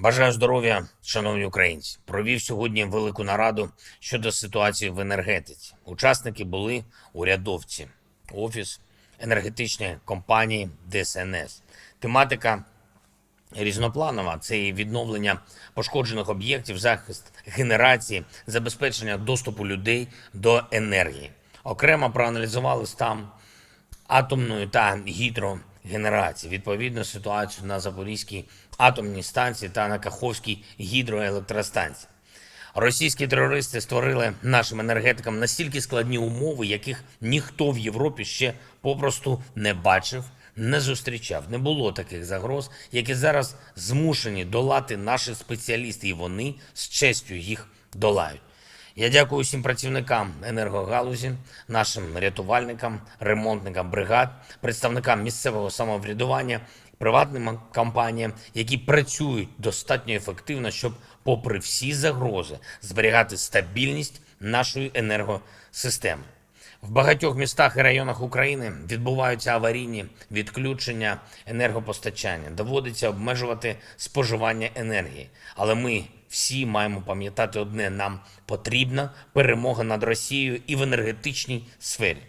Бажаю здоров'я, шановні українці. Провів сьогодні велику нараду щодо ситуації в енергетиці. Учасники були урядовці, офіс енергетичної компанії ДСНС. Тематика різнопланова це і відновлення пошкоджених об'єктів, захист генерації, забезпечення доступу людей до енергії. Окремо проаналізували стан атомної та гідрогенерації, відповідно ситуацію на Запорізькій атомній станції та на Каховській гідроелектростанції. Російські терористи створили нашим енергетикам настільки складні умови, яких ніхто в Європі ще попросту не бачив, не зустрічав. Не було таких загроз, які зараз змушені долати наші спеціалісти, і вони з честю їх долають. Я дякую всім працівникам енергогалузі, нашим рятувальникам, ремонтникам бригад, представникам місцевого самоврядування, приватним компаніям, які працюють достатньо ефективно, щоб, попри всі загрози, зберігати стабільність нашої енергосистеми. В багатьох містах і районах України відбуваються аварійні відключення енергопостачання. Доводиться обмежувати споживання енергії. Але ми всі маємо пам'ятати одне: нам потрібна перемога над Росією і в енергетичній сфері.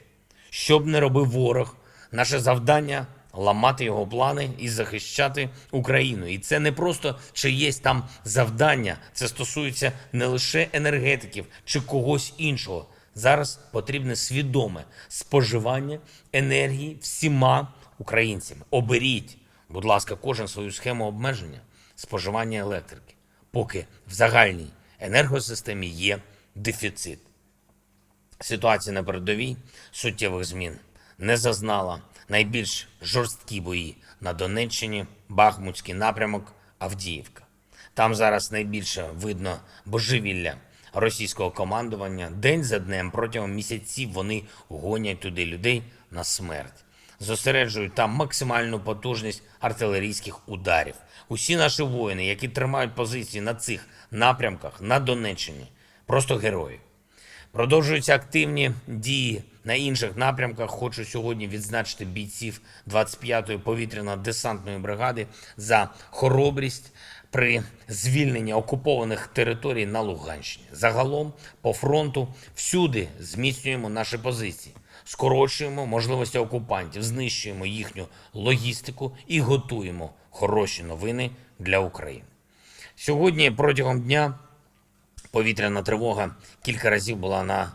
Що б не робив ворог, наше завдання ламати його плани і захищати Україну. І це не просто чиєсь там завдання, це стосується не лише енергетиків чи когось іншого. Зараз потрібне свідоме споживання енергії всіма українцями. Оберіть, будь ласка, кожен свою схему обмеження споживання електрики, поки в загальній енергосистемі є дефіцит. Ситуація на передовій суттєвих змін не зазнала найбільш жорсткі бої на Донеччині, Бахмутський напрямок, Авдіївка. Там зараз найбільше видно божевілля російського командування. День за днем протягом місяців вони гонять туди людей на смерть. Зосереджують там максимальну потужність артилерійських ударів. Усі наші воїни, які тримають позиції на цих напрямках на Донеччині, просто герої. Продовжуються активні дії на інших напрямках. Хочу сьогодні відзначити бійців 25-ї повітряно-десантної бригади за хоробрість при звільненні окупованих територій на Луганщині. Загалом по фронту всюди зміцнюємо наші позиції, скорочуємо можливості окупантів, знищуємо їхню логістику і готуємо хороші новини для України. Сьогодні протягом дня повітряна тривога кілька разів була на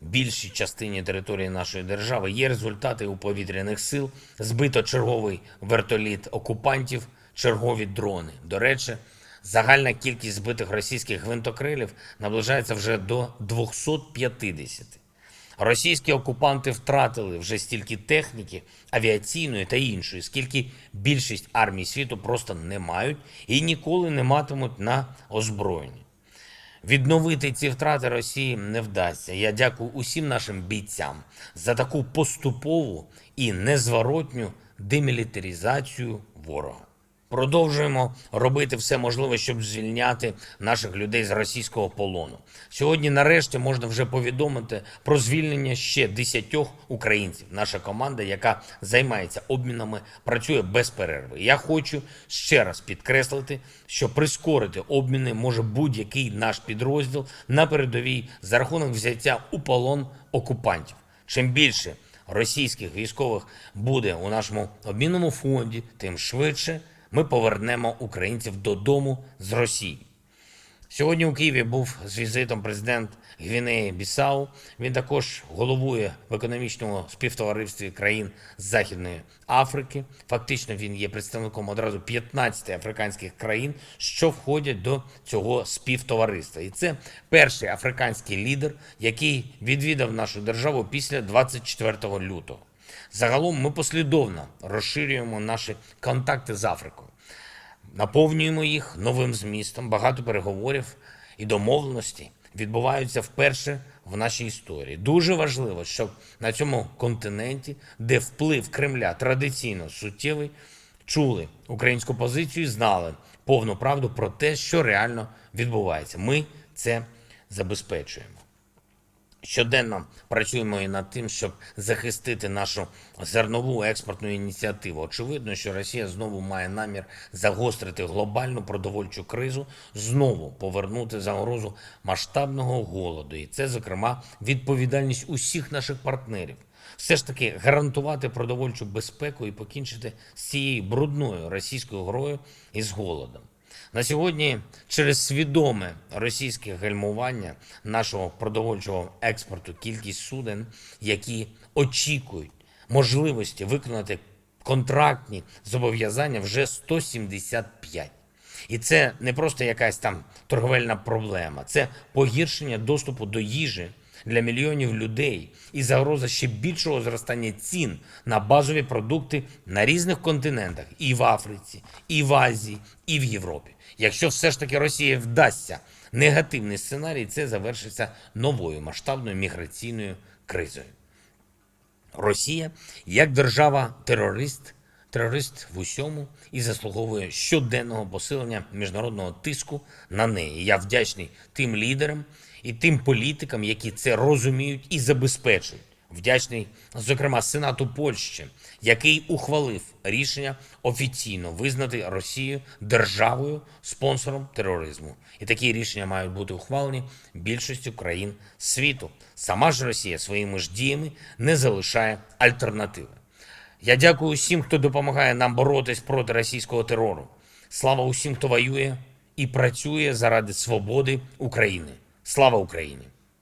більшій частині території нашої держави. Є результати у повітряних сил. Збито черговий вертоліт окупантів, чергові дрони. До речі, загальна кількість збитих російських гвинтокрилів наближається вже до 250. Російські окупанти втратили вже стільки техніки, авіаційної та іншої, скільки більшість армій світу просто не мають і ніколи не матимуть на озброєнні. Відновити ці втрати Росії не вдасться. Я дякую усім нашим бійцям за таку поступову і незворотню демілітаризацію ворога. Продовжуємо робити все можливе, щоб звільняти наших людей з російського полону. Сьогодні, нарешті, можна вже повідомити про звільнення ще десятьох українців. Наша команда, яка займається обмінами, працює без перерви. Я хочу ще раз підкреслити, що прискорити обміни може будь-який наш підрозділ на передовій за рахунок взяття у полон окупантів. Чим більше російських військових буде у нашому обмінному фонді, тим швидше ми повернемо українців додому з Росії. Сьогодні у Києві був з візитом президент Гвінеї Бісау. Він також головує в економічному співтоваристві країн Західної Африки. Фактично він є представником одразу 15 африканських країн, що входять до цього співтовариства. І це перший африканський лідер, який відвідав нашу державу після 24 лютого. Загалом ми послідовно розширюємо наші контакти з Африкою, наповнюємо їх новим змістом. Багато переговорів і домовленостей відбуваються вперше в нашій історії. Дуже важливо, щоб на цьому континенті, де вплив Кремля традиційно суттєвий, чули українську позицію і знали повну правду про те, що реально відбувається. Ми це забезпечуємо. Щоденно працюємо і над тим, щоб захистити нашу зернову експортну ініціативу. Очевидно, що Росія знову має намір загострити глобальну продовольчу кризу, знову повернути загрозу масштабного голоду. І це, зокрема, відповідальність усіх наших партнерів. Все ж таки гарантувати продовольчу безпеку і покінчити з цією брудною російською грою і з голодом. На сьогодні через свідоме російське гальмування нашого продовольчого експорту кількість суден, які очікують можливості виконати контрактні зобов'язання, вже 175. І це не просто якась там торговельна проблема, це погіршення доступу до їжі для мільйонів людей і загроза ще більшого зростання цін на базові продукти на різних континентах і в Африці, і в Азії, і в Європі. Якщо все ж таки Росії вдасться негативний сценарій, це завершиться новою масштабною міграційною кризою. Росія як держава-терорист, терорист в усьому і заслуговує щоденного посилення міжнародного тиску на неї. Я вдячний тим лідерам і тим політикам, які це розуміють і забезпечують. Вдячний, зокрема, Сенату Польщі, який ухвалив рішення офіційно визнати Росію державою спонсором тероризму. І такі рішення мають бути ухвалені більшістю країн світу. Сама ж Росія своїми ж діями не залишає альтернативи. Я дякую усім, хто допомагає нам боротись проти російського терору. Слава усім, хто воює і працює заради свободи України. Слава Україні!